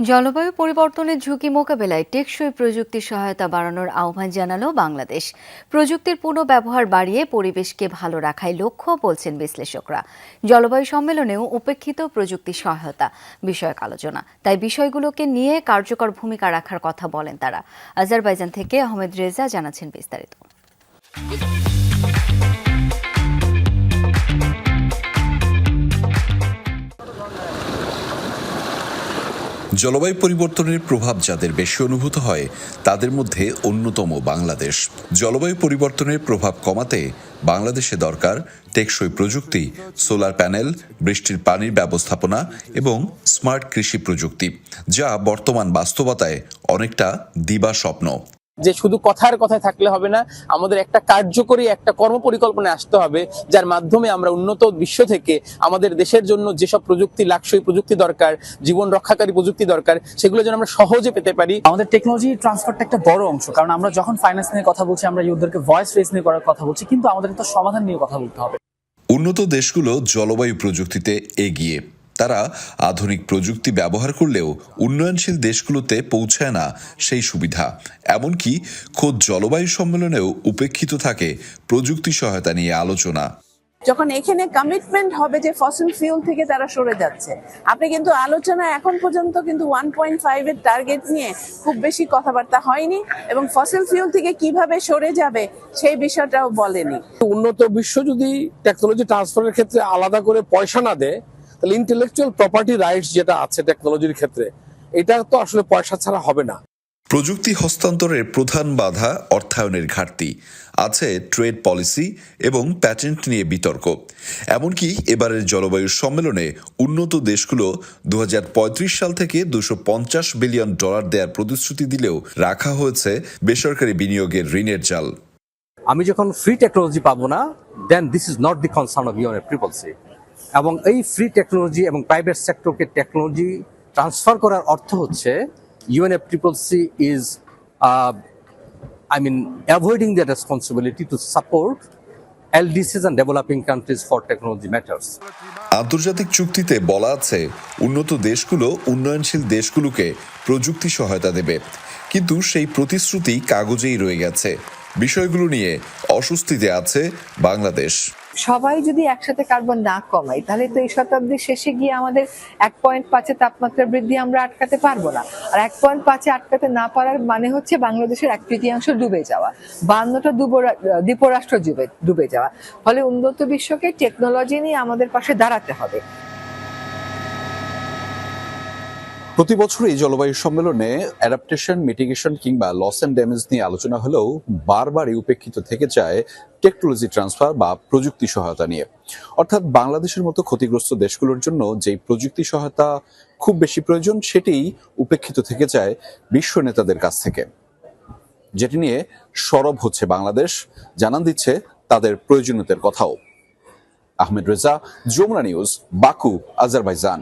জলবায়ু পরিবর্তনের ঝুঁকি মোকাবেলায় টেকসই প্রযুক্তি সহায়তা বাড়ানোর আহ্বান জানালো বাংলাদেশ। প্রযুক্তির পূর্ণ ব্যবহার বাড়িয়ে পরিবেশকে ভালো রাখায় লক্ষ্য বলছেন বিশ্লেষকরা। জলবায়ু সম্মেলনেও উপেক্ষিত প্রযুক্তি সহায়তা বিষয়ক আলোচনা। তাই বিষয়গুলোকে নিয়ে কার্যকর ভূমিকা রাখার কথা বলেন তারা। আজারবাইজান থেকে আহমেদ রেজা জানাচ্ছেন বিস্তারিত। জলবায়ু পরিবর্তনের প্রভাব যাদের বেশি অনুভূত হয়, তাদের মধ্যে অন্যতম বাংলাদেশ। জলবায়ু পরিবর্তনের প্রভাব কমাতে বাংলাদেশে দরকার টেকসই প্রযুক্তি, সোলার প্যানেল, বৃষ্টির পানির ব্যবস্থাপনা এবং স্মার্ট কৃষি প্রযুক্তি, যা বর্তমান বাস্তবতায় অনেকটা দিবা স্বপ্ন যে শুধু কথার কথায় থাকলে হবে না আমাদের একটা কার্যকরী একটা কর্মপরিকল্পনায় আসতে হবে যার মাধ্যমে আমরা উন্নত বিশ্ব থেকে আমাদের দেশের জন্য যেসব প্রযুক্তি লাক্সই প্রযুক্তি দরকার জীবন রক্ষাকারী প্রযুক্তি দরকার সেগুলো যেন আমরা সহজে পেতে পারি। আমাদের টেকনোলজি ট্রান্সফারটা একটা বড় অংশ কারণ আমরা যখন ফাইন্যান্স নিয়ে কথা বলছি আমরা ইউথদেরকে ভয়েস রেস নিয়ে করার কথা বলছি কিন্তু আমাদের তো সমাধান নিয়ে কথা বলতে হবে। উন্নত দেশগুলো জলবায়ু প্রযুক্তিতে এগিয়ে। তারা আধুনিক প্রযুক্তি ব্যবহার করলেও উন্নয়নশীল দেশগুলোতে পৌঁছায় না সেই সুবিধা। এমনকি খোদ জলবায়ু সম্মেলনেও উপেক্ষিত থাকে প্রযুক্তি সহায়তা নিয়ে আলোচনা। যখন এখানে কমিটমেন্ট হবে যে ফসিল ফিউল থেকে তারা সরে যাচ্ছে আপনি কিন্তু আলোচনা এখন পর্যন্ত কিন্তু ওয়ান পয়েন্ট ফাইভ এর টার্গেট নিয়ে খুব বেশি কথাবার্তা হয়নি এবং ফসিল ফিউল থেকে কীভাবে সরে যাবে সেই বিষয়টাও বলেনি। উন্নত বিশ্ব যদি টেকনোলজি ট্রান্সফারের ক্ষেত্রে আলাদা করে পয়সা না দেয় তাহলে ইন্টেলেকচুয়াল প্রপার্টি রাইটস যেটা আছে টেকনোলজির ক্ষেত্রে এটা তো আসলে পয়সা ছাড়া হবে না। প্রযুক্তি হস্তান্তরের প্রধান বাধা অর্থায়নের ঘাটতি। আছে ট্রেড পলিসি এবং প্যাটেন্ট নিয়ে বিতর্ক। এমনকি এবারের জলবায়ু সম্মেলনে উন্নত দেশগুলো দু হাজার পঁয়ত্রিশ সাল থেকে দুশো বিলিয়ন ডলার দেওয়ার প্রতিশ্রুতি দিলেও রাখা হয়েছে বেসরকারি বিনিয়োগের ঋণের জাল। আমি যখন ফ্রি টেকনোলজি পাবো না then this is not the concern of C এবং এই ফ্রি টেকনোলজি এবং প্রাইভেট সেক্টরকে টেকনোলজি ট্রান্সফার করার অর্থ হচ্ছে UNF triple C is I mean avoiding the responsibility to support LDCs and developing countries for technology matters আন্তর্জাতিক চুক্তিতে বলা আছে, উন্নত দেশগুলো উন্নয়নশীল দেশগুলোকে প্রযুক্তি সহায়তা দেবে। কিন্তু সেই প্রতিশ্রুতি কাগজেই রয়ে গেছে। বিষয়গুলো নিয়ে অস্বস্তিতে আছে বাংলাদেশ। সবাই যদি একসাথে কার্বন না কমাই তাহলে তো এই শতাব্দীর শেষে গিয়ে আমাদের এক পয়েন্ট পাঁচে তাপমাত্রা বৃদ্ধি আমরা আটকাতে পারব না। আর এক পয়েন্ট পাঁচে আটকাতে না পারার মানে হচ্ছে বাংলাদেশের এক তৃতীয়াংশ ডুবে যাওয়া, বান্নটা দ্বীপরাষ্ট্র ডুবে ডুবে যাওয়া। ফলে উন্নত বিশ্বকে টেকনোলজি নিয়ে আমাদের পাশে দাঁড়াতে হবে। প্রতি বছর এই জলবায়ু সম্মেলনে অ্যাডাপ্টেশন মিটিগেশন কিংবা লস অ্যান্ড ড্যামেজ নিয়ে আলোচনা হলেও বারবারই উপেক্ষিত থেকে যায় টেকনোলজি ট্রান্সফার বা প্রযুক্তি সহায়তা নিয়ে। অর্থাৎ বাংলাদেশের মতো ক্ষতিগ্রস্ত দেশগুলোর জন্য যেই প্রযুক্তি সহায়তা খুব বেশি প্রয়োজন সেটিই উপেক্ষিত থেকে যায় বিশ্ব নেতাদের কাছ থেকে। যেটি নিয়ে সরব হচ্ছে বাংলাদেশ, জানান দিচ্ছে তাদের প্রয়োজনীয়তার কথাও। Ahmed Reza, Jamuna news, Baku, Azerbaijan.